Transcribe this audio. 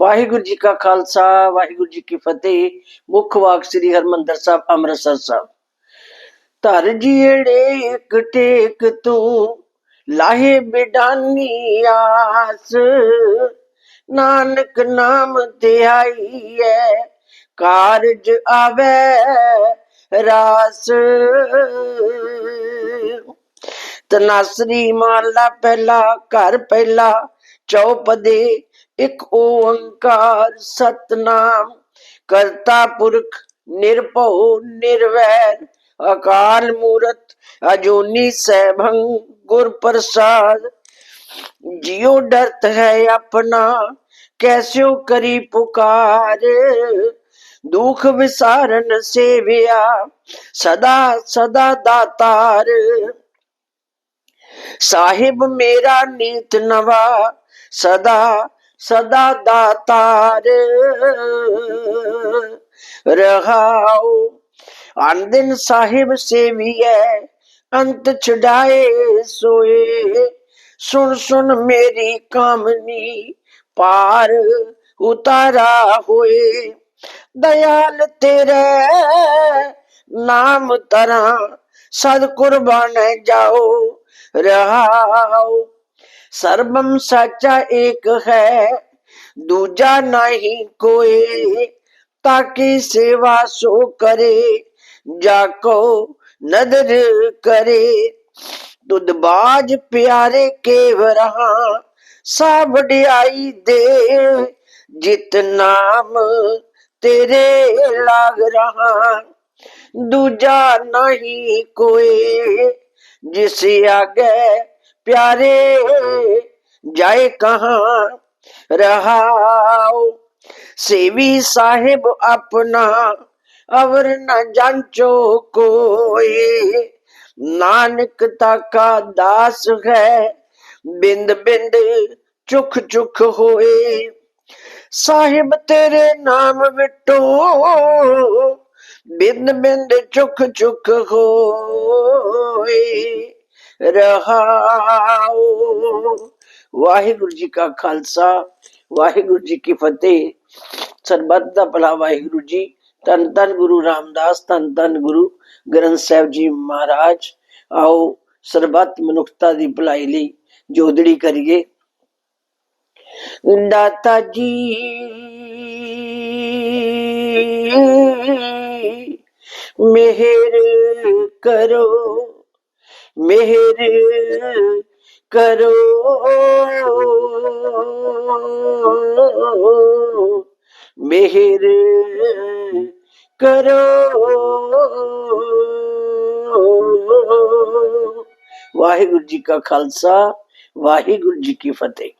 ਵਾਹਿਗੁਰੂ ਜੀ ਕਾ ਖਾਲਸਾ, ਵਾਹਿਗੁਰੂ ਜੀ ਕੀ ਫਤਿਹ। ਮੁੱਖ ਵਾਕ ਸ੍ਰੀ ਹਰਮੰਦਰ ਸਾਹਿਬ, ਅੰਮ੍ਰਿਤਸਰ ਸਾਹਿਬ। ਧਰ ਜੀੜੇ ਇੱਕ ਟੇਕ ਤੂੰ, ਲਾਹੇ ਬਿਡਾਨੀ ਆਸ। ਨਾਨਕ ਨਾਮ ਤੇ ਆਈ ਹੈ ਕਾਰਜ ਆਵੇ ਰਾਸ। ਤਨਾਸਰੀ ਮਾਲਾ ਪਹਿਲਾ, ਘਰ ਪਹਿਲਾ ਚੌਪਦੇ ਇਕ ਓੰਕਾਰ ਸਤਨਾਮ। ਕਰਤਾ ਪੁਰਖ ਨਿਰਭਉ, ਨਿਰਵੈਰ। ਅਕਾਲ ਮੂਰਤ ਅਜੂਨੀ ਸੈਭੰ ਗੁਰ ਪ੍ਰਸਾਦ। ਜਿਉ ਡਰਤ ਹੈ ਆਪਣਾ ਕੈਸਿਓ ਕਰੀ ਪੁਕਾਰ। ਦੁਖ ਵਿਸਾਰਨ ਸੇਵਿਆ, ਸਦਾ ਸਦਾ ਦਾਤਾਰ। ਸਾਹਿਬ ਮੇਰਾ ਨੀਤ ਨਵਾ, ਸਦਾ ਸਦਾ ਦਾਤਾਰ। ਰਹਾਉ ਅਨੰਦਨ ਸਾਹਿਬ ਸੇਵੀਐ, ਅੰਤ ਛਡਾਏ ਸੋਏ। ਸੁਣ ਸੁਣ ਮੇਰੀ ਕਾਮਨੀ, ਪਾਰ ਉਤਾਰਾ ਹੋਏ। ਦਇਆਲ ਤੇਰੇ ਨਾਮ ਤਰਾ ਸਦ ਕੁਰਬਾਨ ਜਾਓ। ਰਹਾਉ ਸਰਬਮ ਸੱਚਾ ਏਕ ਹੈ, ਦੂਜਾ ਨਹੀਂ ਕੋਈ। ਤਾਕੀ ਸੇਵਾ ਸੋ ਕਰੇ, ਜਾ ਕੋ ਨਦਰ ਕਰੇ। ਦੁੱਧ ਬਾਜ ਪਿਆਰੇ ਕੇਵ ਰਹਾ ਸਾ ਵਡਿਆਈ ਦੇ। ਜਿਤ ਨਾਮ ਤੇਰੇ ਲਾਗ ਰਹਾ, ਦੂਜਾ ਨਹੀਂ ਕੋਈ। ਜਿਸ ਆਗੇ प्यारे जाए कहाँ रहाओ सेवी साहिब अपना अवर न जांचो कोई नानक का दास है बिंद बिंद चुख चुख होए साहिब तेरे नाम विटो बिंद बिंद चुख चुख होए ਰਹਾਉ ਵਾਹਿਗੁਰੂ ਜੀ ਕਾ ਖਾਲਸਾ, ਵਾਹਿਗੁਰੂ ਜੀ ਕੀ ਫਤਿਹ। ਸਰਬੱਤ ਦਾ ਭਲਾ ਵਾਹਿਗੁਰੂ ਜੀ। ਤਨ ਤਨ ਗੁਰੂ ਰਾਮਦਾਸ ਤਨ ਤਨ ਗੁਰੂ ਗ੍ਰੰਥ ਸਾਹਿਬ ਜੀ ਮਹਾਰਾਜ। ਆਓ ਸਰਬੱਤ ਮਨੁੱਖਤਾ ਦੀ ਭਲਾਈ ਲਈ ਜੋਦੜੀ ਕਰੀਏ। ਦਾਤਾ ਜੀ, ਮਿਹਰ ਕਰੋ। ਮਿਹਰ ਕਰੋ। ਮਿਹਰ ਕਰੋ। ਵਾਹਿਗੁਰੂ ਜੀ ਕਾ ਖਾਲਸਾ ਵਾਹਿਗੁਰੂ ਜੀ ਕੀ ਫਤਿਹ।